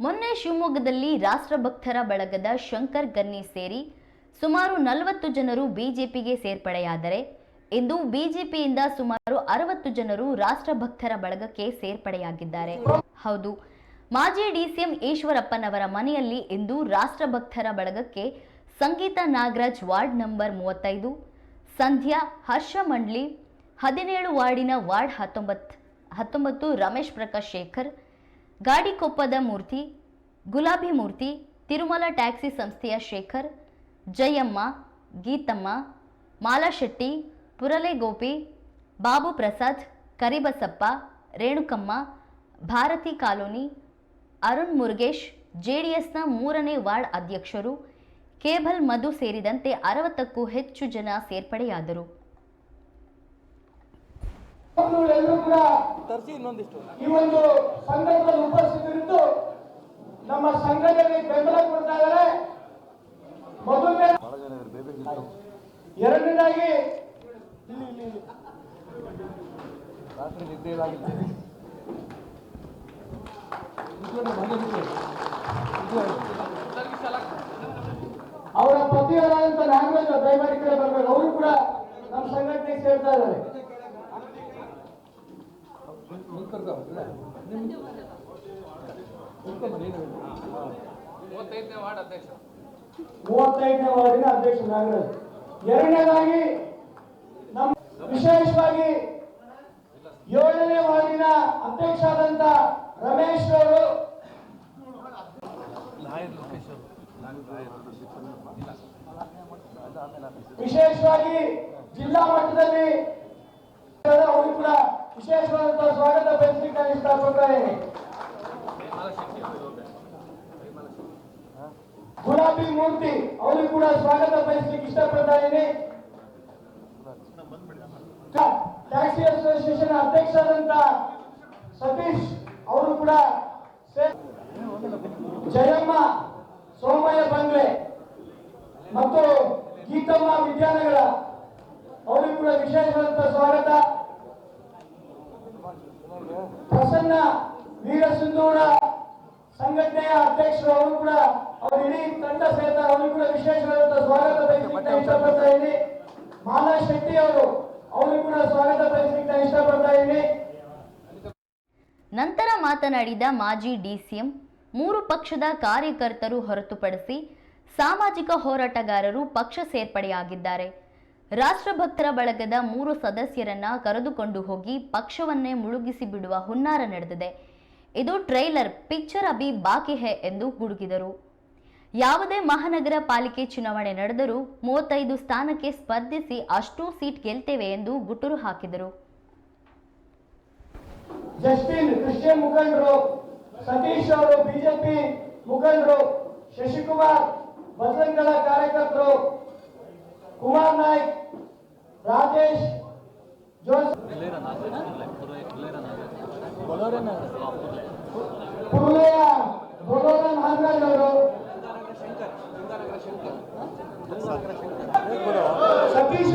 ಮೊನ್ನೆ ಶಿವಮೊಗ್ಗದಲ್ಲಿ ರಾಷ್ಟ್ರಭಕ್ತರ ಬಳಗದ ಶಂಕರ್ ಗನ್ನಿ ಸೇರಿ ಸುಮಾರು ನಲವತ್ತು ಜನರು ಬಿಜೆಪಿಗೆ ಸೇರ್ಪಡೆಯಾದರೆ, ಇಂದು ಬಿಜೆಪಿಯಿಂದ ಸುಮಾರು ಅರವತ್ತು ಜನರು ರಾಷ್ಟ್ರಭಕ್ತರ ಬಳಗಕ್ಕೆ ಸೇರ್ಪಡೆಯಾಗಿದ್ದಾರೆ. ಹೌದು, ಮಾಜಿ ಡಿಸಿಎಂ ಈಶ್ವರಪ್ಪನವರ ಮನೆಯಲ್ಲಿ ಇಂದು ರಾಷ್ಟ್ರಭಕ್ತರ ಬಳಗಕ್ಕೆ ಸಂಗೀತ ನಾಗರಾಜ್ ವಾರ್ಡ್ ನಂಬರ್ ಮೂವತ್ತೈದು, ಸಂಧ್ಯಾ, ಹರ್ಷ ಮಂಡ್ಲಿ, ಹದಿನೇಳು ವಾರ್ಡಿನ ವಾರ್ಡ್ ಹತ್ತೊಂಬತ್ತು ಹತ್ತೊಂಬತ್ತು ರಮೇಶ್ ಪ್ರಕಾಶ್ ಶೇಖರ್ ಗಾಡಿಕೊಪ್ಪದ ಮೂರ್ತಿ, ಗುಲಾಬಿ ಮೂರ್ತಿ, ತಿರುಮಲ ಟ್ಯಾಕ್ಸಿ ಸಂಸ್ಥೆಯ ಶೇಖರ್, ಜಯಮ್ಮ, ಗೀತಮ್ಮ, ಮಾಲಾಶೆಟ್ಟಿ ಪುರಲೆ ಗೋಪಿ ಬಾಬು ಪ್ರಸಾದ್, ಕರಿಬಸಪ್ಪ, ರೇಣುಕಮ್ಮ, ಭಾರತಿ ಕಾಲೋನಿ, ಅರುಣ್ ಮುರುಗೇಶ್, ಜೆಡಿಎಸ್ನ ಮೂರನೇ ವಾರ್ಡ್ ಅಧ್ಯಕ್ಷರು, ಕೇಬಲ್ ಮಧು ಸೇರಿದಂತೆ ಅರವತ್ತಕ್ಕೂ ಹೆಚ್ಚು ಜನ ಸೇರ್ಪಡೆಯಾದರು. ತರಿಸಿ ಇನ್ನೊಂದಿಷ್ಟು. ಈ ಒಂದು ಸಂದರ್ಭದಲ್ಲಿ ಉಪಸ್ಥಿತರಿದ್ದು ನಮ್ಮ ಸಂಘಟನೆಗೆ ಬೆಂಬಲ ಕೊಡ್ತಾ ಇದ್ದಾರೆ. ಮೊದಲನೇ ಎರಡನೇದಾಗಿ. ರಾತ್ರಿ ನಿದ್ದೆ ಇದಾಗಿಲ್ಲ. ಅವರ ಪತಿಯವರಾದಂತ ನಾಗರಾಜ್ ದಯಮಾಡಿ ಕಡೆ ಬರ್ಬೇಕು ಅವರು ಕೂಡ ನಮ್ಮ ಸಂಘಟನೆಗೆ ಸೇರ್ತಾ ಇದ್ದಾರೆ. ಮೂವತ್ತೈದನೇ ವಾರ್ಡಿನ ಅಧ್ಯಕ್ಷ ನಾಗರಾಜ್. ಎರಡನೇದಾಗಿ ನಮ್ಮ ವಿಶೇಷವಾಗಿ ಏಳನೇ ವಾರ್ಡಿನ ಅಧ್ಯಕ್ಷ ಆದಂತ ರಮೇಶ್ ಅವರು. ವಿಶೇಷವಾಗಿ ಜಿಲ್ಲಾ ಮಟ್ಟದಲ್ಲಿ ವಿಶೇಷವಾದಂತಹ ಸ್ವಾಗತ ಬಯಸಲಿಕ್ಕೆ ನಾನು ಇಷ್ಟಪಡ್ತಾ ಇದ್ದೀನಿ ಗುಲಾಬಿ ಮೂರ್ತಿ ಅವರು ಕೂಡ ಸ್ವಾಗತ ಬಯಸಲಿಕ್ಕೆ ಇಷ್ಟಪಡ್ತಾ ಇದ್ದೀನಿ. ಟ್ಯಾಕ್ಸಿ ಅಸೋಸಿಯೇಷನ್ ಅಧ್ಯಕ್ಷರಾದಂತ ಸತೀಶ್ ಅವರು ಕೂಡ ಜಯಮ್ಮ ಸೋಮಯ್ಯ ಬಂದ್ರೆ, ಮತ್ತು ಗೀತಮ್ಮ ವಿದ್ಯಾನಗರ, ಅವರಿಗೂ ಕೂಡ ವಿಶೇಷವಾದಂತಹ ಸ್ವಾಗತ. ಪ್ರಸನ್ನ ವೀರಸಿಂಧೂರ ಸಂಘಟನೆಯ ಅಧ್ಯಕ್ಷರು ಅವರು ಕೂಡ ಅವ್ರ ಇಡೀ ತಂಡ ಸೇರ್ತಾರೆ ಅವರು ಕೂಡ ವಿಶೇಷವಾದ ಸ್ವಾಗತ ಬಯಸಲಿಕ್ಕೆ ಇಷ್ಟಪಡ್ತಾ ಇದ್ದೀನಿ. ಮಾಲಾ ಶೆಟ್ಟಿ ಅವರು ಅವರು ಕೂಡ ಸ್ವಾಗತ ಬಯಸಲಿಕ್ಕೆ ಇಷ್ಟಪಡ್ತಾ ಇದ್ದೀನಿ. ನಂತರ ಮಾತನಾಡಿದ ಮಾಜಿ ಡಿಸಿಎಂ ಮೂರು ಪಕ್ಷದ ಕಾರ್ಯಕರ್ತರು ಹೊರತುಪಡಿಸಿ ಸಾಮಾಜಿಕ ಹೋರಾಟಗಾರರು ಪಕ್ಷ ಸೇರ್ಪಡೆಯಾಗಿದ್ದಾರೆ. ರಾಷ್ಟ್ರಭಕ್ತರ ಬಳಗದ ಮೂರು ಸದಸ್ಯರನ್ನ ಕರೆದುಕೊಂಡು ಹೋಗಿ ಪಕ್ಷವನ್ನೇ ಮುಳುಗಿಸಿ ಬಿಡುವ ಹುನ್ನಾರ ನಡೆದಿದೆ. ಇದು ಟ್ರೈಲರ್ ಪಿಕ್ಚರ್ ಅಭಿ ಬಾಕಿ ಹೇ ಎಂದು ಗುಡುಗಿದರು. ಯಾವುದೇ ಮಹಾನಗರ ಪಾಲಿಕೆ ಚುನಾವಣೆ ನಡೆದರೂ ಮೂವತ್ತೈದು ಸ್ಥಾನಕ್ಕೆ ಸ್ಪರ್ಧಿಸಿ ಅಷ್ಟೂ ಸೀಟ್ ಗೆಲ್ತೇವೆ ಎಂದು ಗುಟುರು ಹಾಕಿದರು. ಜಸ್ಟಿನ್ ಕ್ರಿಶ್ಚಿಯನ್ ಮುಖಂಡರು, ಸತೀಶ್ ಅವರು ಬಿಜೆಪಿ ಮುಖಂಡರು, ಶಶಿಕುಮಾರ್ ಬಜರಂಗದಳ ಪುರುಲೆಯ ಬೊಲೋರ ನಾಗರಾಜ್ ಅವರು ಸತೀಶ್